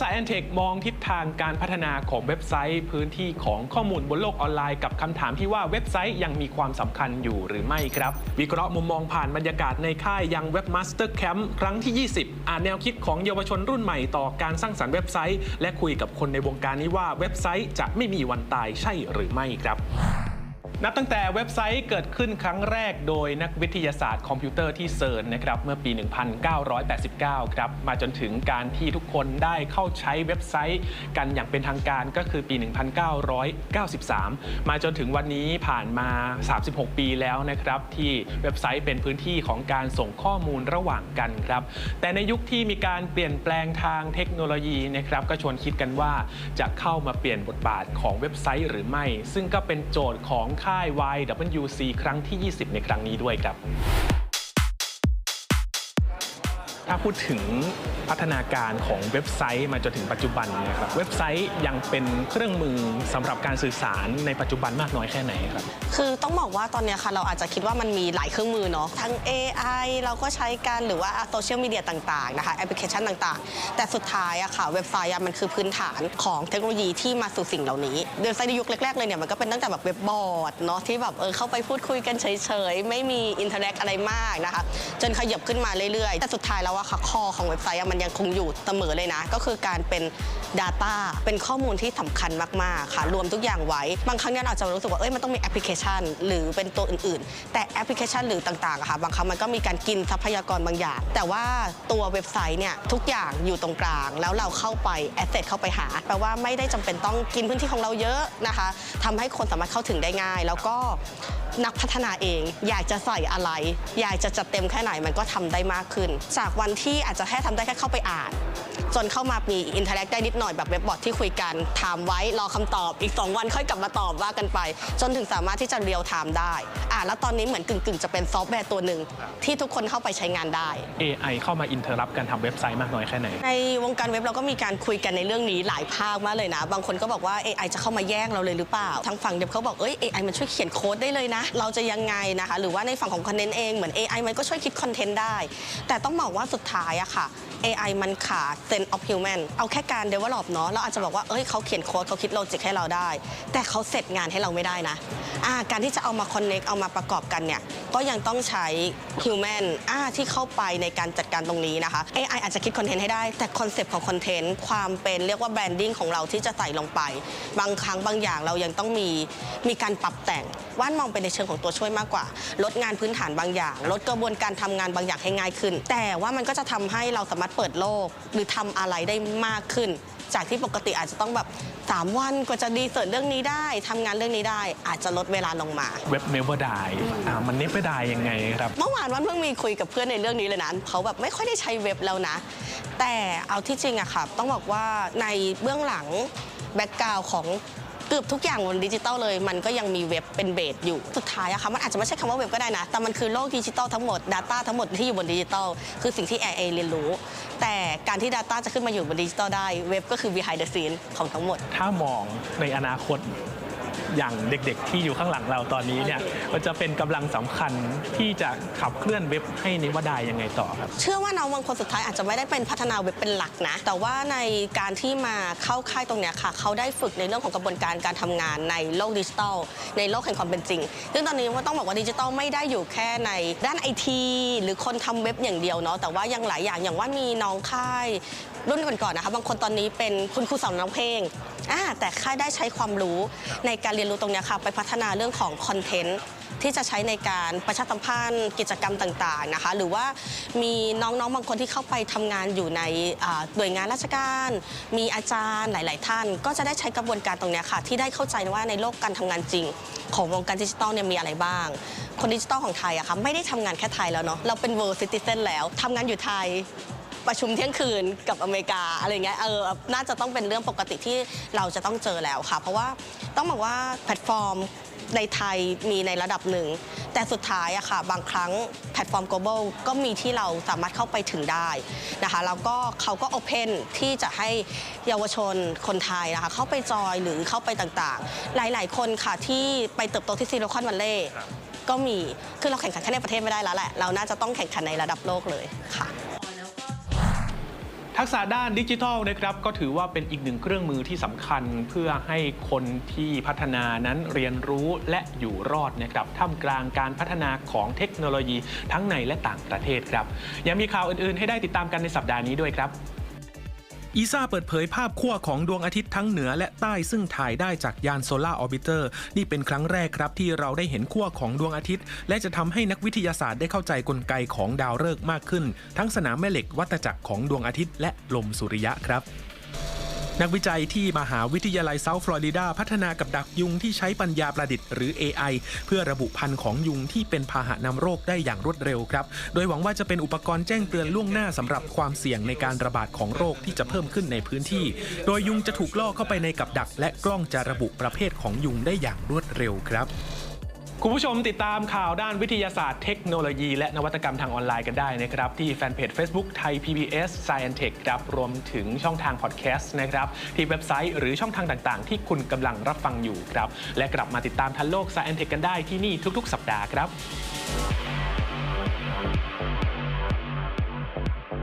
สายแอนเทคมองทิศทางการพัฒนาของเว็บไซต์ พื้นที่ของข้อมูลบนโลกออนไลน์กับคำถามที่ว่าเว็บไซต์ยังมีความสำคัญอยู่หรือไม่ครับ วิเคราะห์มุมมองผ่านบรรยากาศในค่ายยังเว็บมาสเตอร์แคมป์ครั้งที่ 20 อ่านแนวคิดของเยาวชนรุ่นใหม่ต่อการสร้างสรรค์เว็บไซต์ และคุยกับคนในวงการนี้ว่าเว็บไซต์จะไม่มีวันตายใช่หรือไม่ครับ นับตั้งแต่เว็บไซต์เกิดขึ้นครั้งแรกโดยนักวิทยาศาสตร์คอมพิวเตอร์ที่เซิร์นนะครับเมื่อปี 1989 ครับมาจนถึงการที่ทุกคนได้เข้าใช้เว็บไซต์กันอย่างเป็นทางการก็คือปี 1993 มาจนถึงวันนี้ผ่านมา 36 ปีแล้วนะครับที่เว็บไซต์เป็นพื้นที่ของการส่งข้อมูลระหว่างกันครับแต่ในยุคที่มีการเปลี่ยนแปลงทางเทคโนโลยีนะครับก็ชวนคิดกันว่าจะเข้ามาเปลี่ยนบทบาทของเว็บไซต์หรือไม่ ซึ่งก็เป็นโจทย์ของค่าย YWC ครั้งที่ 20 ในครั้งนี้ด้วยครับ ถ้าพูดถึงพัฒนาการของเว็บไซต์มาจนถึงปัจจุบันเนะครับเว็บไซต์ยังเป็นเครื่องมือสำหรับการสื่อสารในปัจจุบันมากน้อยแค่ไหนครับคือต้องบอกว่าตอนนี้ค่ะเราอาจจะคิดว่ามันมีหลายเครื่องมือเนาะทั้ง AI เราก็ใช้กันหรือว่าโซเชียลมีเดียต่างๆนะคะแอปพลิเคชันต่างๆ แต่สุดท้ายอะค่ะเว็บไซต์มันคือพื้นฐานของเทคโนโลยีที่มาสู่สิ่งเหล่านี้เว็บไซต์ในยุคแรกๆเลยเนี่ยมันก็เป็นตั้งแต่แบบเว็บบอร์ดเนาะที่แบบเออเข้าไปพูดคุยกันเฉยๆไม่มีอินเทอร์เน็ตอะไรมากนะคะจนขยับขึ้นมาเรื่อยๆ แต่สุดท้ายแล้วอะค่ะคอของเว็บไซต์มันยังคงอยู่เสมอเลยนะ ก็คือการเป็น Data เป็นข้อมูลที่สำคัญมาก ๆ ค่ะ รวมทุกอย่างไว้ บางครั้งเนี่ยเราจะรู้สึกว่าเอ้ยมันต้องมีแอปพลิเคชัน หรือเป็นตัวอื่น ๆ แต่แอปพลิเคชันหรือต่างๆค่ะบางครั้งมันก็มีการกินทรัพยากรบางอย่าง แต่ว่าตัวเว็บไซต์เนี่ยทุกอย่างอยู่ตรงกลาง แล้วเราเข้าไปแอสเซทเข้าไปหาแปลว่าไม่ได้จำเป็นต้องกินพื้นที่ของเราเยอะนะคะทำให้คนสามารถเข้าถึงได้ง่าย แล้วก็ นักพัฒนาเอง อยากจะใส่อะไร อยากจะจัดเต็มแค่ไหนมันก็ทำได้มากขึ้น จากวันที่อาจจะแค่ทำได้แค่เข้าไปอ่าน จนเข้ามามีอินเทอร์แอคได้นิดหน่อยแบบเว็บบอร์ดที่คุยกัน ถามไว้รอคำตอบอีก 2 วันค่อยกลับมาตอบว่ากันไป จนถึงสามารถที่จะเรียลไทม์ได้อ่าแล้วตอนนี้เหมือนกึ่งๆ จะเป็นซอฟต์แวร์ตัวหนึ่งที่ทุกคนเข้าไปใช้งานได้ AI เข้ามาอินเทอร์รับการทำเว็บไซต์มากน้อยแค่ไหน ในวงการเว็บเราก็มีการคุยกันในเรื่องนี้หลายภาคมากเลยนะ บางคนก็บอกว่า AI จะเข้ามาแย่งเราเลยหรือเปล่า ทางฝั่งเดบเขาบอกเอ้ย AI มันช่วยเขียนโค้ดได้เลยนะเราจะยังไงนะคะ หรือว่าในฝั่งของคอนเทนต์เองเหมือน AI มันก็ช่วยคิดคอนเทนต์ได้ แต่ต้องบอกว่าสุดท้ายอะค่ะ AI มันขาด sense of human เอาแค่การ develop เนาะเราอาจจะบอกว่า เอ้ยเขาเขียนโค้ดเขาคิดโลจิกให้เราได้ แต่เขาเสร็จงานให้เราไม่ได้นะาการที่จะเอามา connect เอามาประกอบกันเนี่ย ก็ยังต้องใช้ human อ่าที่เข้าไปในการจัดการตรงนี้นะคะ AI อาจจะคิดคอนเทนต์ให้ได้ แต่คอนเซปต์ของคอนเทนต์ความเป็นเรียกว่าแบรนดิ้งของเราที่จะใส่ลงไป บางครั้งบางอย่างเรายังต้องมีมีการปรับแต่งว่านมองเป็นในเชิงของตัวช่วยมากกว่า ลดงานพื้นฐานบางอย่าง ลดกระบวนการทำงานบางอย่างให้ง่ายขึ้น แต่ว่ามันก็จะทำให้เราสามารถเปิดโลก หรือทำอะไรได้มากขึ้น จากที่ปกติอาจจะต้องแบบ3 วันกว่าจะดีเสิร์ชเรื่องนี้ได้ทำงานเรื่องนี้ได้ อาจจะลดเวลาลงมา เว็บ Never Die อ่ามัน Never Die ยังไงครับ เมื่อวานวันเพิ่งมีคุยกับเพื่อนในเรื่องนี้เลยนะเขาแบบไม่ค่อยได้ใช้เว็บแล้วนะ แต่เอาที่จริงอะค่ะต้องบอกว่าในเบื้องหลังแบ็กกราวของ เกือบทุกอย่างบนดิจิตอลเลย มันก็ยังมีเว็บเป็นเบสอยู่ สุดท้ายอะค่ะมันอาจจะไม่ใช่คำว่าเว็บก็ได้นะ แต่มันคือโลกดิจิตอลทั้งหมด Data ทั้งหมดที่อยู่บนดิจิตอลคือสิ่งที่ AI เรียนรู้ แต่การที่ Data จะขึ้นมาอยู่บนดิจิตอลได้เว็บก็คือ behind the scene ของทั้งหมด ถ้ามองในอนาคต อย่างเด็กๆ ที่อยู่ข้างหลังเราตอนนี้เนี่ยมันจะเป็นกำลังสำคัญที่จะขับเคลื่อนเว็บให้นิวดายยังไงต่อครับ เชื่อว่าน้องบางคนสุดท้ายอาจจะไม่ได้เป็นพัฒนาเว็บเป็นหลักนะ แต่ว่าในการที่มาเข้าค่ายตรงเนี้ยค่ะ เขาได้ฝึกในเรื่องของกระบวนการการทำงานในโลกดิจิทัล ในโลกแห่งความเป็นจริง ซึ่งตอนนี้ก็ต้องบอกว่าดิจิทัลไม่ได้อยู่แค่ในด้านไอทีหรือคนทำเว็บอย่างเดียวเนาะ แต่ว่ายังหลายอย่างอย่างว่ามีน้องค่ายรุ่นก่อนๆนะคะ บางคนตอนนี้เป็นคุณครูสอนร้องเพลงอ่าแต่ค่ายได้ใช้ความรู้ในการเรียนรู้ตรงนี้ค่ะ ไปพัฒนาเรื่องของคอนเทนต์ที่จะใช้ในการประชาสัมพันธ์กิจกรรมต่างๆนะคะ หรือว่ามีน้องๆบางคนที่เข้าไปทำงานอยู่ในหน่วยงานราชการ มีอาจารย์หลาย ๆ ท่าน ก็จะได้ใช้กระบวนการตรงนี้ค่ะ ที่ได้เข้าใจว่าในโลกการทำงานจริง ของวงการดิจิทัลเนี่ยมีอะไรบ้าง คนดิจิทัลของไทยอะค่ะไม่ได้ทำงานแค่ไทยแล้วเนาะเราเป็น world citizen แล้วทำงานอยู่ไทย ประชุมเที่ยงคืนกับอเมริกาอะไรเงี้ยเออน่าจะต้องเป็นเรื่องปกติที่เราจะต้องเจอแล้วค่ะ เพราะว่าต้องบอกว่าแพลตฟอร์มในไทยมีในระดับหนึ่ง แต่สุดท้ายอะค่ะ บางครั้งแพลตฟอร์ม global ก็มีที่เราสามารถเข้าไปถึงได้นะคะแล้วก็เขาก็ open ที่จะให้เยาวชนคนไทยนะคะ เข้าไปจอยหรือเข้าไปต่างๆ หลายๆ คนค่ะที่ไปเติบโตที่ซิลิคอนวัลเลย์ก็มีคือเราแข่งขันแค่ในประเทศไม่ได้แล้วแหละ เราน่าจะต้องแข่งขันในระดับโลกเลยค่ะ ทักษะด้านดิจิทัลนะครับก็ถือว่าเป็นอีกหนึ่งเครื่องมือที่สำคัญเพื่อให้คนที่พัฒนานั้นเรียนรู้และอยู่รอดนะครับท่ามกลางการพัฒนาของเทคโนโลยีทั้งในและต่างประเทศครับยังมีข่าวอื่น ๆ ให้ได้ติดตามกันในสัปดาห์นี้ด้วยครับ อีซาเปิดเผยภาพขั้วของดวงอาทิตย์ทั้งเหนือและใต้ซึ่งถ่ายได้จากยานโซลาร์ออร์บิเตอร์นี่เป็นครั้งแรกครับที่เราได้เห็นขั้วของดวงอาทิตย์ และจะทำให้นักวิทยาศาสตร์ได้เข้าใจกลไกของดาวฤกษ์มากขึ้น ทั้งสนามแม่เหล็กวัตจักรของดวงอาทิตย์และลมสุริยะครับ นักวิจัยที่มหาวิทยาลัยเซาท์ฟลอริดาพัฒนากับดักยุงที่ใช้ปัญญาประดิษฐ์หรือ AI เพื่อระบุพันธุ์ของยุงที่เป็นพาหะนำโรคได้อย่างรวดเร็วครับ โดยหวังว่าจะเป็นอุปกรณ์แจ้งเตือนล่วงหน้าสำหรับความเสี่ยงในการระบาดของโรคที่จะเพิ่มขึ้นในพื้นที่ โดยยุงจะถูกล่อเข้าไปในกับดัก และกล้องจะระบุประเภทของยุงได้อย่างรวดเร็วครับ คุณผู้ชมติดตามข่าวด้านวิทยาศาสตร์เทคโนโลยี และนวัตกรรมทางออนไลน์กันได้นะครับ ที่แฟนเพจ Facebook ไทย PBS Science Tech ครับรวมถึงช่องทางพอดแคสต์นะครับ ที่เว็บไซต์หรือช่องทางต่างๆ ที่คุณกำลังรับฟังอยู่ครับ และกลับมาติดตามทันโลก Science Tech กันได้ที่นี่ทุก ๆ สัปดาห์ครับ